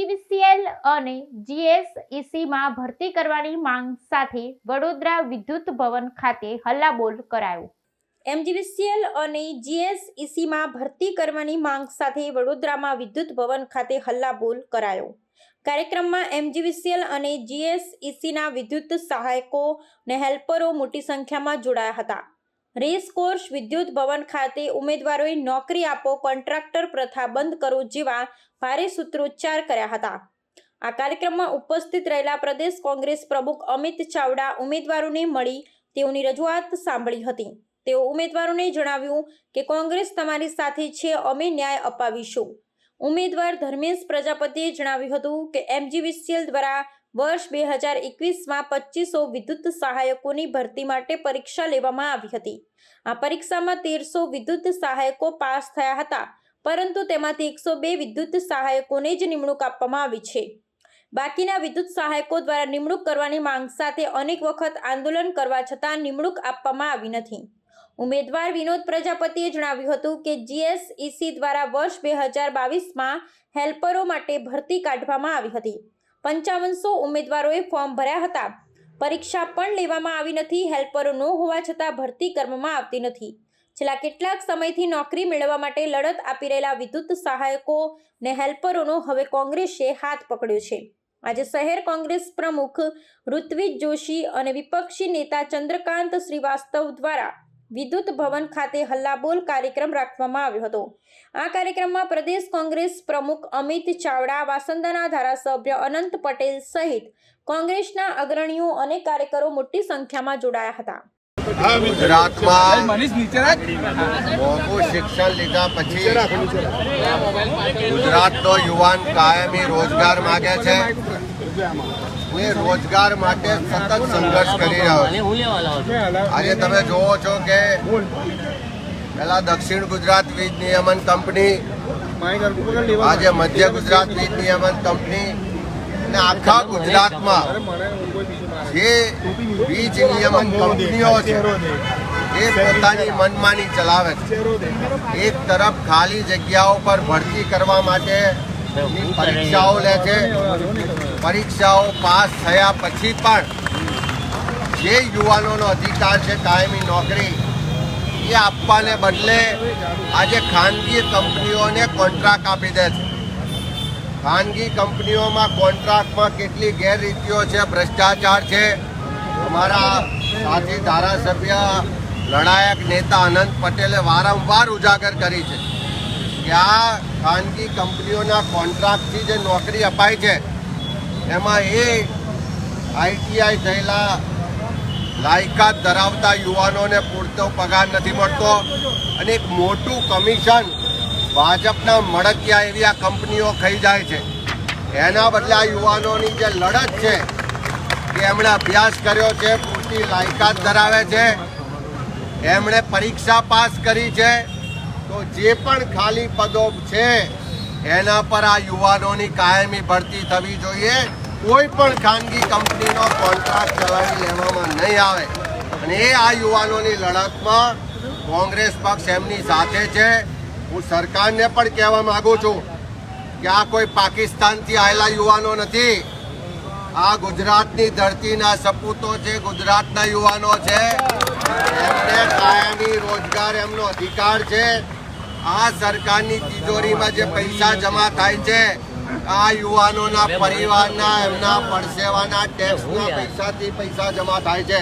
MGVCL અને જીએસઈસીમાં ભરતી કરવાની માંગ સાથે વડોદરા વિદ્યુત ભવન ખાતે હલ્લાબોલ કરાયો. એમજીવીસીએલ અને જીએસઈસીમાં ભરતી કરવાની માંગ સાથે વડોદરામાં વિદ્યુત ભવન ખાતે હલ્લાબોલ કરાયો. કાર્યક્રમમાં એમજીવીસીએલ અને જીએસઈસીના વિદ્યુત સહાયકો અને હેલ્પરો મોટી સંખ્યામાં જોડાયા હતા. રેસ કોર્સ વિદ્યુત ભવન ખાતે ઉમેદવારોએ નોકરી આપો, કોન્ટ્રાક્ટર પ્રથા બંધ કરો જેવા ભારે સૂત્રોચ્ચાર કર્યા હતા. આ કાર્યક્રમમાં ઉપસ્થિત રહેલા પ્રદેશ કોંગ્રેસ પ્રમુખ અમિત ચાવડા ઉમેદવારોને મળી તેઓની રજૂઆત સાંભળી હતી. તેઓ ઉમેદવારોને જણાવ્યું કે કોંગ્રેસ તમારી સાથે છે, અમે ન્યાય અપાવીશું. ઉમેદવાર ધર્મેશ પ્રજાપતિએ જણાવ્યું હતું કે એમજીવીસીએલ દ્વારા વર્ષ બે હજાર એકવીસમાં પચીસો વિદ્યુત સહાયકોની ભરતી માટે પરીક્ષા લેવામાં આવી હતી. આ પરીક્ષામાં તેરસો વિદ્યુત સહાયકો પાસ થયા હતા, પરંતુ તેમાંથી એકસો બે વિદ્યુત સહાયકોને જ નિમણૂક આપવામાં આવી છે. બાકીના વિદ્યુત સહાયકો દ્વારા નિમણૂક કરવાની માંગ સાથે અનેક વખત આંદોલન કરવા છતાં નિમણૂક આપવામાં આવી નથી. ઉમેદવાર વિનોદ પ્રજાપતિએ જણાવ્યું હતું કે જીએસઈસી દ્વારા વર્ષ બે હજાર બાવીસમાં હેલ્પરો માટે ભરતી કાઢવામાં આવી હતી. પંચાવનસો ઉમેદવારોએ ફોર્મ ભર્યા હતા. પરીક્ષા પણ લેવામાં આવી નથી, હેલ્પરો ન હોવા છતાં ભરતી કરવામાં આવતી નથી. છેલ્લા કેટલાક સમયથી નોકરી મેળવવા માટે લડત આપી રહેલા વિદ્યુત સહાયકો ને હેલ્પરોનો હવે કોંગ્રેસે હાથ પકડ્યો છે. આજે શહેર કોંગ્રેસ પ્રમુખ ઋત્વિજ જોશી અને વિપક્ષી નેતા ચંદ્રકાંત શ્રીવાસ્તવ દ્વારા વિદ્યુત ભવન ખાતે હલ્લાબોલ કાર્યક્રમ રાખવામાં આવ્યો હતો. આ કાર્યક્રમમાં પ્રદેશ કોંગ્રેસ પ્રમુખ અમિત ચાવડા વાસંદાના ધારાસભ્ય અનંત પટેલ સહિત કોંગ્રેસના અગ્રણીઓ અને કાર્યકરો મોટી સંખ્યામાં જોડાયા હતા. ગુજરાતમાં મોંઘું શિક્ષણ લીધા પછી ગુજરાતનો યુવાન કાયમી રોજગાર માગે છે. એ રોજગાર માટે સતત સંઘર્ષ કરી રહ્યો છે. આજે તમે જોવો છો કે પેલા દક્ષિણ ગુજરાત વીજ નિયમન કંપની આજે મધ્ય ગુજરાત વીજ નિયમન કંપની અને આખા ગુજરાતમાં જે વીજ નિયમન કંપનીઓ છે એ પોતાની મનમાની ચલાવે છે. એક તરફ ખાલી જગ્યાઓ પર ભરતી કરવા માટે પરીક્ષાઓ લે છે. પરીક્ષાઓ પાસ થયા પછી પણ જે યુવાનોનો અધિકાર છે, કાયમી નોકરી, એ આપવાને બદલે આજે ખાનગી કંપનીઓને કોન્ટ્રાક્ટ આપી દે છે. ખાનગી કંપનીઓમાં કોન્ટ્રાક્ટમાં કેટલી ગેરરીતિઓ છે, ભ્રષ્ટાચાર છે. અમારા સાથી ધારાસભ્ય, લડાયક નેતા અનંત પટેલે વારંવાર ઉજાગર કરી છે. કે આ ખાનગી કંપનીઓના કોન્ટ્રાક્ટથી જે નોકરી અપાય છે, એમાં એ આઈટીઆઈ થયેલા લાયકાત ધરાવતા યુવાનોને પૂરતો પગાર નથી મળતો અને એક મોટું કમિશન ભાજપના મળકિયા એવી આ કંપનીઓ ખાઈ જાય છે. એના બદલે આ યુવાનોની જે લડત છે કે એમણે અભ્યાસ કર્યો છે, પૂરતી લાયકાત ધરાવે છે, એમણે પરીક્ષા પાસ કરી છે તો જે પણ ખાલી પદો છે, એના પર આ યુવાનોની કાયમી ભરતી થવી જોઈએ. કોઈ પણ ખાનગી કંપનીનો કોન્ટ્રાક્ટ ચલાવી લેવામાં નહીં આવે. અને એ આ યુવાનોની લડતમાં કોંગ્રેસ પક્ષ એમની સાથે છે. હું સરકારને પણ કહેવા માગું છું કે આ કોઈ પાકિસ્તાનથી આવેલા યુવાનો નથી. આ ગુજરાતની ધરતીના સપૂતો છે, ગુજરાતના યુવાનો છે. એમને કાયમી રોજગાર એમનો અધિકાર છે. આ સરકારની તિજોરીમાં જે પૈસા જમા થાય છે, આ યુવાનોના પરિવારના એમના પરસેવાના ટેક્સના પૈસાથી પૈસા જમા થાય છે.